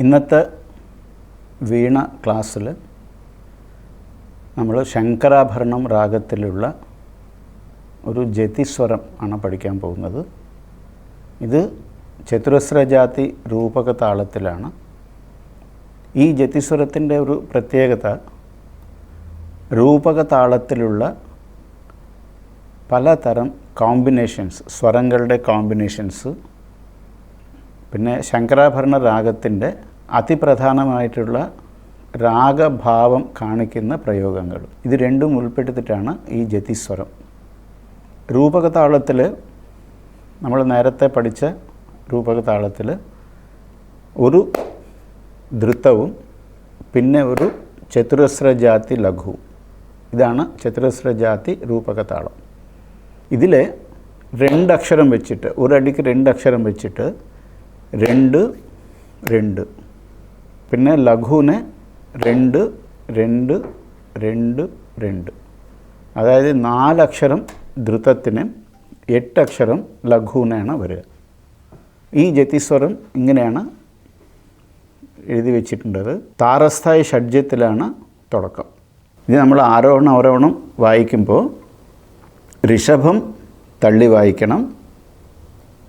ഇന്നത്തെ വീണ ക്ലാസ്സിൽ നമ്മൾ ശങ്കരാഭരണം രാഗത്തിലുള്ള ഒരു ജതിസ്വരം ആണ് പഠിക്കാൻ പോകുന്നത്. ഇത് ചതുരസ്രജാതി രൂപക താളത്തിലാണ് ഈ ജതിസ്വരത്തിന്റെ ഒരു പ്രത്യേകത രൂപക താളത്തിലുള്ള പലതരം കോമ്പിനേഷൻസ് സ്വരങ്ങളുടെ കോമ്പിനേഷൻസ് പിന്നെ ശങ്കരാഭരണ രാഗത്തിന്റെ അതിപ്രധാനമായിട്ടുള്ള രാഗഭാവം കാണിക്കുന്ന പ്രയോഗങ്ങൾ. ഇത് രണ്ടും ഉൾപ്പെടുത്തിയിട്ടാണ് ഈ ജതിസ്വരം. രൂപകതാളത്തിൽ നമ്മൾ നേരത്തെ പഠിച്ച രൂപകതാളത്തിൽ ഒരു ധൃത്തവും പിന്നെ ഒരു ചതുരസ്രജാതി ലഘു ഇതാണ് ചതുരസ്രജാതി രൂപകതാളം. ഇതിൽ രണ്ടക്ഷരം വെച്ചിട്ട് ഒരടിക്ക് രണ്ടക്ഷരം വെച്ചിട്ട് രണ്ട് രണ്ട്. പിന്നെ ലഘുവിനെ രണ്ട് രണ്ട് രണ്ട് രണ്ട്. അതായത് നാലക്ഷരം ധൃതത്തിന് എട്ടക്ഷരം ലഘുവിനാണ് വരിക. ഈ ജതിസ്വരം ഇങ്ങനെയാണ് എഴുതി വെച്ചിട്ടുണ്ടത്. താരസ്ഥായ ഷഡ്ജത്തിലാണ് തുടക്കം. ഇത് നമ്മൾ ആരോഹണം അവരോഹണം വായിക്കുമ്പോൾ ഋഷഭം തള്ളി വായിക്കണം.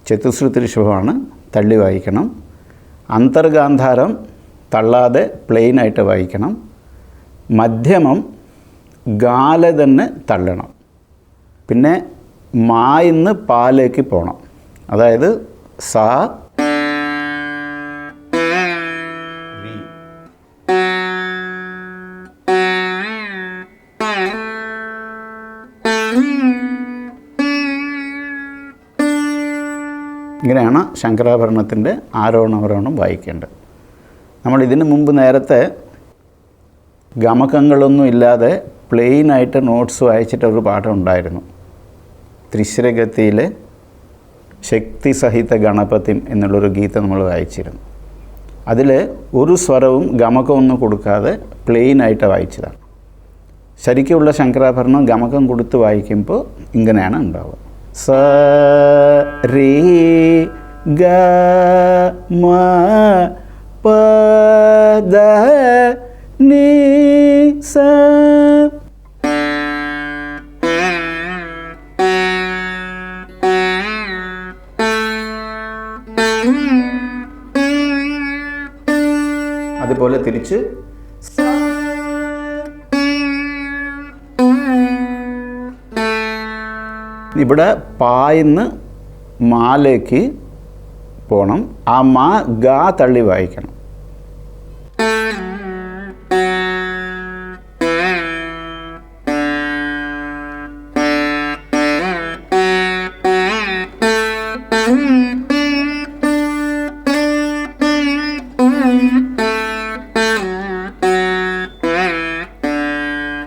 ചതുശ്രുതി ഋഷഭമാണ് തള്ളി വായിക്കണം. അന്തർഗാന്ധാരം തള്ളാതെ പ്ലെയിനായിട്ട് വായിക്കണം. മധ്യമം ഗാല തന്നെ തള്ളണം. പിന്നെ മായിന്ന് പാലേക്ക് പോകണം അതായത് സ. ഇങ്ങനെയാണ് ശങ്കരാഭരണത്തിന്റെ ആരോഹണാവരോഹണം വായിക്കേണ്ടത്. നമ്മൾ ഇതിനു മുമ്പ് നേരത്തെ ഗമകങ്ങളൊന്നും ഇല്ലാതെ പ്ലെയിനായിട്ട് നോട്ട്സ് വായിച്ചിട്ടൊരു പാഠം ഉണ്ടായിരുന്നു ത്രിശ്രഗതിയിലെ ശക്തി സഹിത ഗണപതി എന്നുള്ളൊരു ഗീതം നമ്മൾ വായിച്ചിരുന്നു. അതിൽ ഒരു സ്വരവും ഗമകമൊന്നും കൊടുക്കാതെ പ്ലെയിനായിട്ട് വായിച്ചതാണ്. ശരിക്കുള്ള ശങ്കരാഭരണം ഗമകം കൊടുത്ത് വായിക്കുമ്പോൾ ഇങ്ങനെയാണ് ഉണ്ടാവുക. സ റീ ഗ മ പ ദ നീ സ അതുപോലെ തിരിച്ച് ഇവിടെ പായെന്ന് മാലേക്ക് പോകണം ആ മാ ഗാ തള്ളി വായിക്കണം.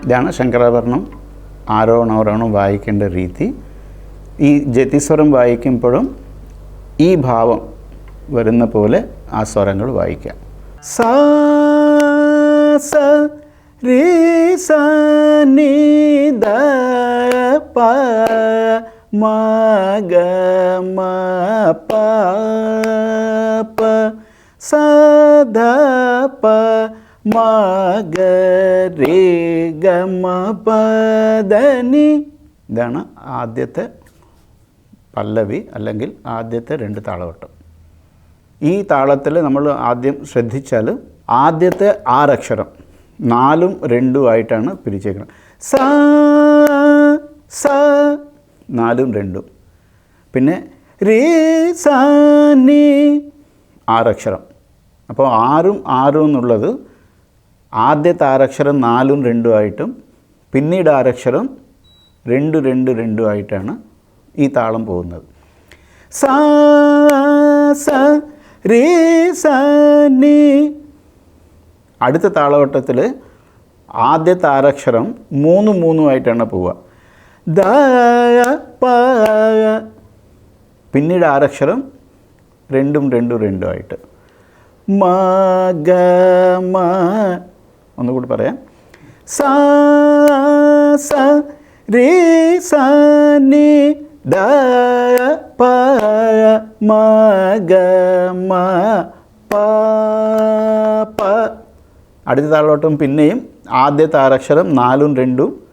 ഇതാണ് ശങ്കരാഭരണം. ആരോഹണാവരോഹണം വായിക്കേണ്ട രീതി. ഈ ജതിസ്വരം വായിക്കുമ്പോഴും ഈ ഭാവം വരുന്ന പോലെ ആ സ്വരങ്ങൾ വായിക്കാം സ സ രി സ നി ദ പ മ ഗ മ പ പ സ ധ പ മ ഗ രി ഗ മ പ ദ നി. ഇതാണ് ആദ്യത്തെ പല്ലവി അല്ലെങ്കിൽ ആദ്യത്തെ രണ്ട് താളവട്ടം. ഈ താളത്തിൽ നമ്മൾ ആദ്യം ശ്രദ്ധിച്ചാൽ ആദ്യത്തെ ആറക്ഷരം നാലും രണ്ടും ആയിട്ടാണ് പിരിച്ചേക്കുന്നത്. സ സ നാലും രണ്ടും. പിന്നെ റീ സ നി ആറക്ഷരം. അപ്പോൾ ആറും ആറും എന്നുള്ളത് ആദ്യത്തെ ആറക്ഷരം നാലും രണ്ടും ആയിട്ടും പിന്നീട് ആറക്ഷരം രണ്ട് രണ്ട് രണ്ടും ആയിട്ടാണ് ഈ താളം പോകുന്നത്. സ സ അടുത്ത താളവട്ടത്തിൽ ആദ്യത്തെ ആറക്ഷരം മൂന്ന് മൂന്നുമായിട്ടാണ് പോവുക. പിന്നീട് ആരക്ഷരം രണ്ടും രണ്ടും രണ്ടും ആയിട്ട്. മ ഗ മ. ഒന്നുകൂടി പറയാം. സ സ രേ സ നി ദ പ മ ഗ മ. പ പ. അടുത്ത താളോട്ടും പിന്നെയും ആദ്യത്തെ ആരക്ഷരം നാലും രണ്ടും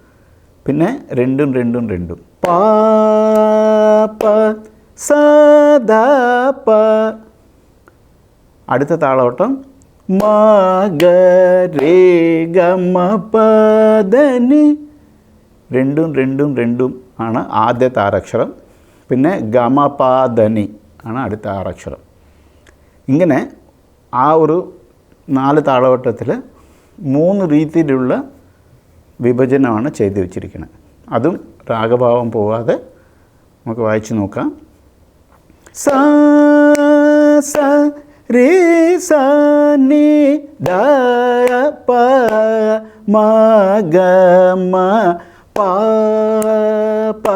പിന്നെ രണ്ടും രണ്ടും രണ്ടും പ പ സദ പ അടുത്ത താളോട്ടം മ ഗ രേ ഗ മ പ ധ നി രണ്ടും രണ്ടും രണ്ടും ആണ് ആദ്യത്തെ ആറക്ഷരം പിന്നെ ഗമ പ ധ നി ആണ് അടുത്ത ആറക്ഷരം ഇങ്ങനെ ആ ഒരു നാല് താളവട്ടത്തിൽ മൂന്ന് രീതിയിലുള്ള വിഭജനമാണ് ചെയ്തു വച്ചിരിക്കുന്നത്. അതും രാഗഭാവം പോവാതെ നമുക്ക് വായിച്ചു നോക്കാം. സ സ രേ സ നി ദ പ മ ഗ മ പ പ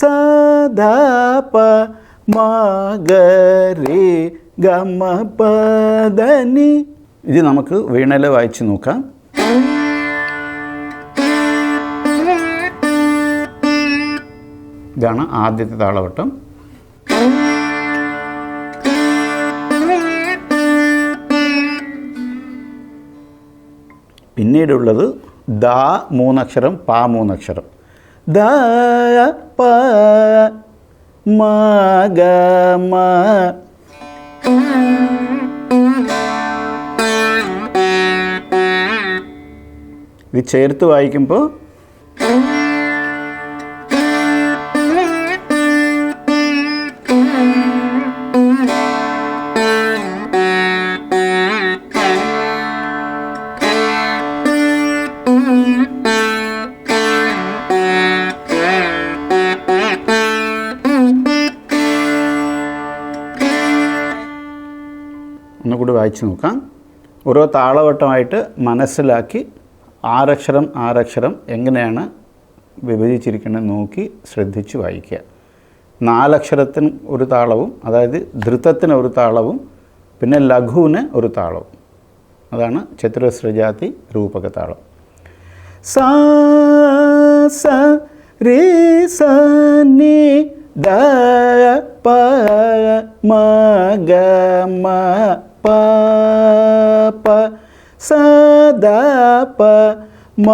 സ ധ പ മ ഗ രേ ഗ മ പ ധ നി. ഇത് നമുക്ക് വീണല വായിച്ചു നോക്കാം. ഇതാണ് ആദ്യത്തെ താളവട്ടം. പിന്നീടുള്ളത് ദ മൂന്നക്ഷരം പ മൂന്നക്ഷരം. ദ പ മ ഗ മ. ഇത് ചേർത്ത് വായിക്കുമ്പോൾ വായിച്ചു നോക്കാം. ഓരോ താളവട്ടമായിട്ട് മനസ്സിലാക്കി ആറക്ഷരം ആറക്ഷരം എങ്ങനെയാണ് വിഭജിച്ചിരിക്കുന്നത് നോക്കി ശ്രദ്ധിച്ച് വായിക്കുക. നാലക്ഷരത്തിന് ഒരു താളവും അതായത് ധൃതത്തിന് ഒരു താളവും പിന്നെ ലഘുവിന് ഒരു താളവും. അതാണ് ചതുരസ്രജാതി രൂപക താളം. സ സ രേ സ നി ദ പ മ ഗ മ പ പ സ ദ പ മ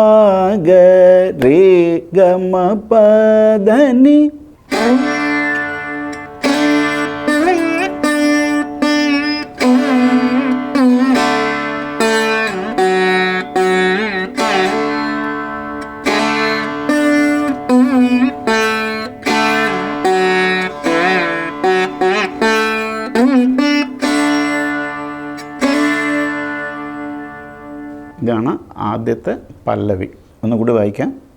ഇതാണ് ആദ്യത്തെ പല്ലവി. ഒന്നുകൂടി വായിക്കാം.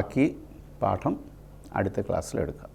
ബാക്കി പാഠം അടുത്ത ക്ലാസ്സിലെടുക്കാം